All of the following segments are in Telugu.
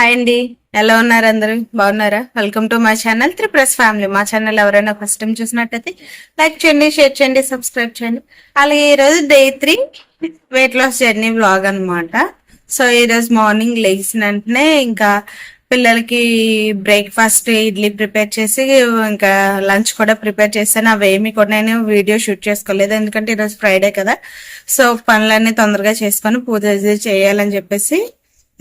హాయ్ అండి. ఎలా ఉన్నారు అందరూ? బాగున్నారా? Welcome to my channel three plus family మా ఛానల్ ఎవరైనా ఫస్ట్ టైం చూసినట్టయితే లైక్ చేయండి షేర్ చేయండి సబ్స్క్రైబ్ చేయండి. అలాగే ఈరోజు day three weight loss journey blog అన్నమాట. సో ఈరోజు మార్నింగ్ లేచిన వెంటనే ఇంకా పిల్లలకి బ్రేక్ఫాస్ట్ ఇడ్లీ ప్రిపేర్ చేసి ఇంకా లంచ్ కూడా ప్రిపేర్ చేశాను. అవేమి కూడా నేను వీడియో షూట్ చేసుకోలేదు. ఎందుకంటే ఈరోజు ఫ్రైడే కదా. సో పనులన్నీ తొందరగా చేసుకొని పూజ చేయాలని చెప్పేసి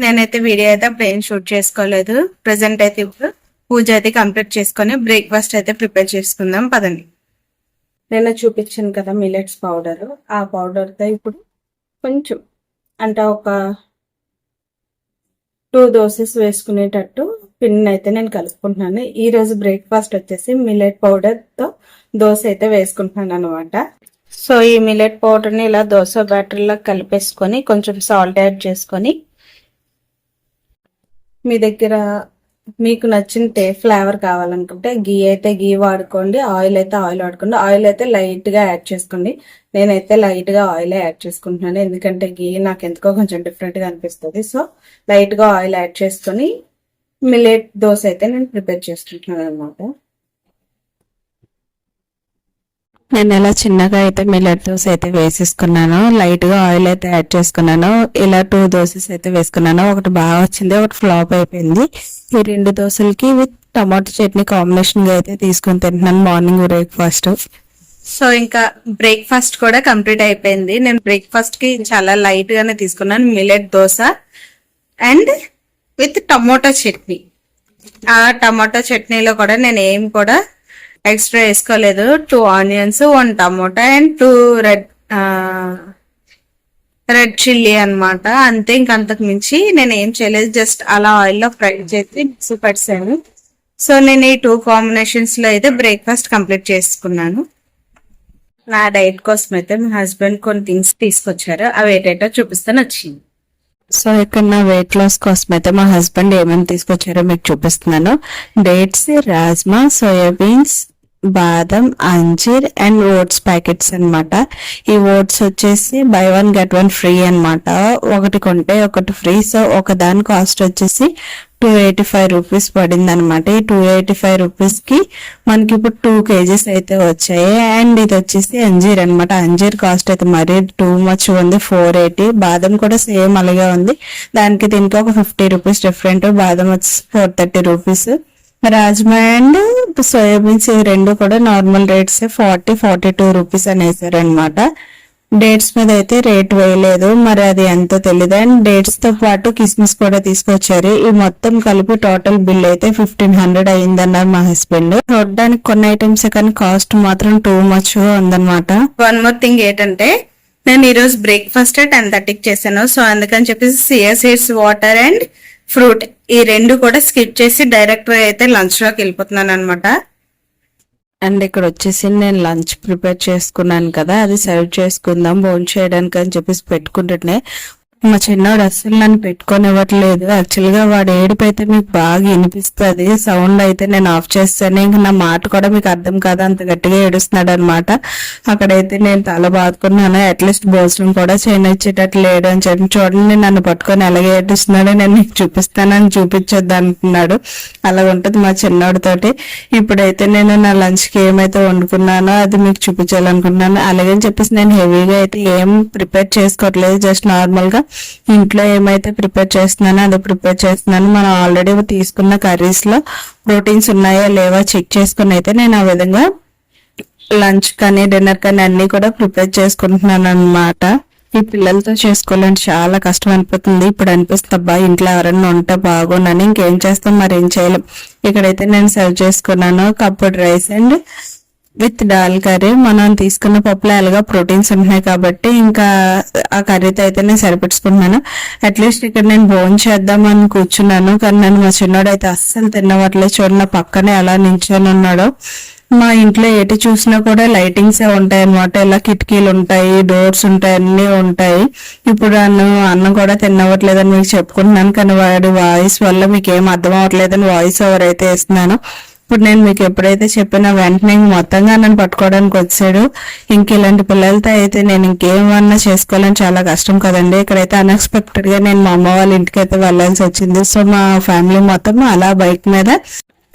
నేనైతే వీడియో అయితే అప్పుడు ఏం షూట్ చేసుకోలేదు. ప్రజెంట్ అయితే ఇప్పుడు పూజ అయితే కంప్లీట్ చేసుకొని బ్రేక్ఫాస్ట్ అయితే ప్రిపేర్ చేసుకుందాం. పదండి. నేను చూపించాను కదా మిలెట్స్ పౌడర్ ఆ పౌడర్తో ఇప్పుడు కొంచెం అంటే ఒక టూ దోసెస్ వేసుకునేటట్టు పిన్ అయితే నేను కలుపుకుంటున్నాను. ఈ రోజు బ్రేక్ఫాస్ట్ వచ్చేసి మిల్లెట్ పౌడర్తో దోశ అయితే వేసుకుంటున్నాను అనమాట సో ఈ మిల్లెట్ పౌడర్ని ఇలా దోశ బ్యాటర్లో కలిపేసుకొని కొంచెం సాల్ట్ యాడ్ చేసుకొని మీ దగ్గర మీకు నచ్చిన టే ఫ్లేవర్ కావాలనుకుంటే గీ అయితే గీ వాడుకోండి ఆయిల్ అయితే ఆయిల్ వాడుకోండి. ఆయిల్ అయితే లైట్గా యాడ్ చేసుకోండి. నేనైతే లైట్గా ఆయిల్ యాడ్ చేసుకుంటున్నాను. ఎందుకంటే గీ నాకు ఎందుకో కొంచెం డిఫరెంట్గా అనిపిస్తుంది. సో లైట్గా ఆయిల్ యాడ్ చేసుకొని మిల్లెట్ దోశ అయితే నేను ప్రిపేర్ చేసుకుంటున్నాను అనమాట నేను ఇలా చిన్నగా అయితే మిల్లెట్ దోశ అయితే వేసేసుకున్నాను. లైట్గా ఆయిల్ అయితే యాడ్ చేసుకున్నాను. ఇలా టూ దోసెస్ అయితే వేసుకున్నాను. ఒకటి బాగా వచ్చింది ఒకటి ఫ్లాప్ అయిపోయింది. ఈ రెండు దోశలకి విత్ టమాటో చట్నీ కాంబినేషన్గా అయితే తీసుకొని తింటున్నాను మార్నింగ్ బ్రేక్ఫాస్ట్. సో ఇంకా బ్రేక్ఫాస్ట్ కూడా కంప్లీట్ అయిపోయింది. నేను బ్రేక్ఫాస్ట్కి చాలా లైట్ గానే తీసుకున్నాను. Millet dosa and with tomato chutney. ఆ టమాటా చట్నీలో కూడా నేను ఏం కూడా ఎక్స్ట్రా వేసుకోలేదు. Two onions one tomato and two red red chilli అన్నమాట. అంతే ఇంకంతకు మించి నేను ఏం చేయలేదు. జస్ట్ అలా ఆయిల్లో ఫ్రై చేసి మిక్స్ పెట్టాను సో నేను ఈ టూ కాంబినేషన్స్లో అయితే బ్రేక్ఫాస్ట్ కంప్లీట్ చేసుకున్నాను. నా డైట్ కోసం అయితే మా హస్బెండ్ కొన్ని థింగ్స్ తీసుకొచ్చారు. అవి ఏటేటో చూపిస్తాను వచ్చింది. సో ఇక్కడ నా వెయిట్ లాస్ కోసం అయితే మా హస్బెండ్ ఏమేమి తీసుకొచ్చారో మీకు చూపిస్తున్నాను. డేట్స్ రాజ్మా సోయాబీన్స్ బాదం అంజీర్ అండ్ ఓట్స్ ప్యాకెట్స్ అనమాట ఈ ఓట్స్ వచ్చేసి buy one get one free అనమాట ఒకటి కొంటే ఒకటి ఫ్రీ సో ఒక దాని కాస్ట్ వచ్చేసి టూ ఎయిటీ ఫైవ్ రూపీస్ పడింది అనమాట ఈ టూ ఎయిటీ ఫైవ్ రూపీస్కి మనకి ఇప్పుడు టూ కేజీస్ అయితే వచ్చాయి. అండ్ ఇది వచ్చేసి అంజీర్ అనమాట అంజీర్ కాస్ట్ అయితే మరీ టూ మచ్ ఉంది. Four eighty. బాదం కూడా సేమ్ అలాగే ఉంది. దానికి దీనికి ఒక ఫిఫ్టీ రూపీస్ డిఫరెంట్. బాదం వచ్చి four thirty rupees. Rajma and soybeans ఇవి రెండు కూడా normal rates forty forty two rupees అని వేసారనమాట డేట్స్ మీద అయితే రేట్ వేయలేదు మరి అది ఎంతో తెలియదు అండ్ డేట్స్తో పాటు కిస్మిస్ కూడా తీసుకొచ్చారు. ఈ మొత్తం కలిపి టోటల్ బిల్ అయితే ఫిఫ్టీన్ హండ్రెడ్ అయిందన్నారు మా హస్బెండ్. చూడడానికి కొన్ని ఐటమ్స్ కానీ కాస్ట్ మాత్రం టూ మచ్ ఉందన్నమాట. వన్ మోర్ థింగ్ ఏంటంటే నేను ఈరోజు బ్రేక్ఫాస్ట్ టెన్ థర్టీకి చేశాను. సో అందుకని చెప్పేసి chia seeds water and fruit. ఈ రెండు కూడా స్కిప్ చేసి డైరెక్ట్ అయితే లంచ్లోకి వెళ్ళిపోతున్నాను అనమాట అండ్ ఇక్కడ వచ్చేసి నేను లంచ్ ప్రిపేర్ చేసుకున్నాను కదా అది సర్వ్ చేసుకుందాం బోన్ చేయడానికి అని చెప్పేసి పెట్టుకుంటుంటే మా చిన్నవాడు అస్సలు నన్ను పెట్టుకోనివ్వట్లేదు. యాక్చువల్గా వాడు ఏడిపోయితే అయితే మీకు బాగా వినిపిస్తుంది. సౌండ్ అయితే నేను ఆఫ్ చేస్తాను. ఇంకా నా మాట కూడా మీకు అర్థం కాదు. అంత గట్టిగా ఏడుస్తున్నాడు అనమాట అక్కడైతే నేను తల బాదుకున్నాను. అట్లీస్ట్ భోజనం కూడా చేయనిచ్చేటట్టు లేడు అని చెప్పి చూడండి నన్ను పట్టుకొని ఎలాగే ఏడుస్తున్నాడో నేను మీకు చూపిస్తానని చూపించొద్దు అంటున్నాడు. అలా ఉంటుంది మా చిన్నోడితోటి ఇప్పుడైతే నేను నా లంచ్కి ఏమైతే వండుకున్నానో అది మీకు చూపించాలనుకున్నాను అలాగని చెప్పేసి నేను హెవీగా అయితే ఏం ప్రిపేర్ చేసుకోవట్లేదు. జస్ట్ నార్మల్గా ఇంట్లో ఏమైతే ప్రిపేర్ చేస్తున్నానో అది ప్రిపేర్ చేస్తున్నాను. మనం ఆల్రెడీ తీసుకున్న కర్రీస్లో ప్రోటీన్స్ ఉన్నాయా లేవా చెక్ చేసుకుని అయితే నేను ఆ విధంగా లంచ్ కానీ డిన్నర్ కానీ అన్ని కూడా ప్రిపేర్ చేసుకుంటున్నాను అనమాట ఈ పిల్లలతో చేసుకోవాలంటే చాలా కష్టం అనిపిస్తుంది. ఇప్పుడు అనిపిస్తుంది అబ్బా ఇంట్లో ఎవరన్నా ఉంటే బాగున్నాను ఇంకేం చేస్తాం? మరి ఏం చేయలేం. ఇక్కడైతే నేను సర్వ్ చేసుకున్నాను cupped rice and with dal curry. మనం తీసుకున్న పప్పులో ఎలాగా ప్రోటీన్స్ ఉంటున్నాయి కాబట్టి ఇంకా ఆ కర్రీతో అయితే నేను సరిపెట్టుకుంటున్నాను. అట్లీస్ట్ ఇక్కడ నేను భోజనం చేద్దామని కూర్చున్నాను. కానీ నన్ను మా చిన్నోడు అయితే అస్సలు తిన్నవట్లేదు చూడండి నా పక్కనే ఎలా నించొని ఉన్నాడో. మా ఇంట్లో ఎటు చూసినా కూడా లైటింగ్స్ ఉంటాయి అనమాట ఇలా కిటికీలు ఉంటాయి డోర్స్ ఉంటాయి అన్ని ఉంటాయి. ఇప్పుడు నన్ను అన్నం కూడా తినవట్లేదని మీకు చెప్పుకుంటున్నాను. కానీ వాడి వాయిస్ వల్ల మీకు ఏం అర్థం అవ్వట్లేదని వాయిస్ ఓవర్ అయితే ఇస్తున్నాను ఇప్పుడు నేను మీకు ఎప్పుడైతే చెప్పినా వెంటనే మొత్తంగా నన్ను పట్టుకోవడానికి వచ్చాడు. ఇంక ఇలాంటి పిల్లలతో అయితే నేను ఇంకేమన్నా చేసుకోవాలని చాలా కష్టం కదండి. ఇక్కడైతే అన్ఎక్స్పెక్టెడ్గా నేను మా అమ్మ వాళ్ళ ఇంటికి అయితే వెళ్ళాల్సి వచ్చింది. సో మా ఫ్యామిలీ మొత్తం అలా బైక్ మీద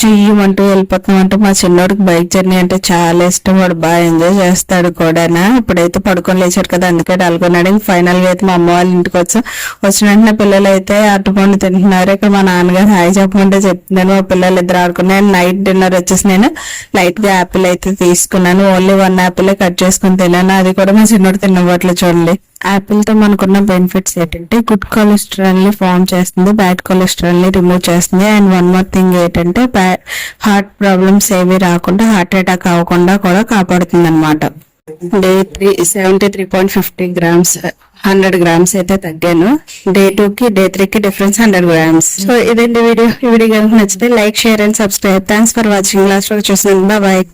చెయ్యమంటూ వెళ్ళిపోతాం అంటే మా చిన్నోడికి బైక్ జర్నీ అంటే చాలా ఇష్టం. వాడు బాగా ఎంజాయ్ చేస్తాడు కూడా ఇప్పుడైతే పడుకొని లేచాడు కదా అందుకే అల్కొన్నాడు ఇంక ఫైనల్గా అయితే మా అమ్మ వాళ్ళ ఇంటికి వచ్చి వచ్చిన వెంటనే పిల్లలు అయితే అట్టుపండు తింటున్నారు. ఇక్కడ మా నాన్నగారు హాయ్ చెప్పమంటే చెప్తున్నాను మా పిల్లలు ఇద్దరు ఆడుకున్నాను నైట్ డిన్నర్ వచ్చేసి నేను లైట్గా యాపిల్ అయితే తీసుకున్నాను. ఓన్లీ వన్ యాపిల్ కట్ చేసుకుని తిన్నాను. అది కూడా మా చిన్నోడు తిన్నబట్లు చూడండి. యాపిల్తో మనకున్న బెనిఫిట్స్ ఏంటంటే గుడ్ కొలెస్ట్రాల్ని ఫామ్ చేస్తుంది బ్యాడ్ కొలెస్ట్రాల్ని రిమూవ్ చేస్తుంది. అండ్ వన్ మోర్ థింగ్ ఏంటంటే హార్ట్ ప్రాబ్లమ్స్ ఏవి రాకుండా హార్ట్ అటాక్ అవ్వకుండా కూడా కాపాడుతుంది అనమాట day three seventy three point fifty grams hundred grams అయితే తగ్గాను. డే టూ కి డే త్రీ కి డిఫరెన్స్ హండ్రెడ్ గ్రామ్స్ సో ఇదండి వీడియో. ఈ వీడియో కనుక నచ్చితే like share and subscribe thanks for watching last వరకు చూసినందుకు బాయ్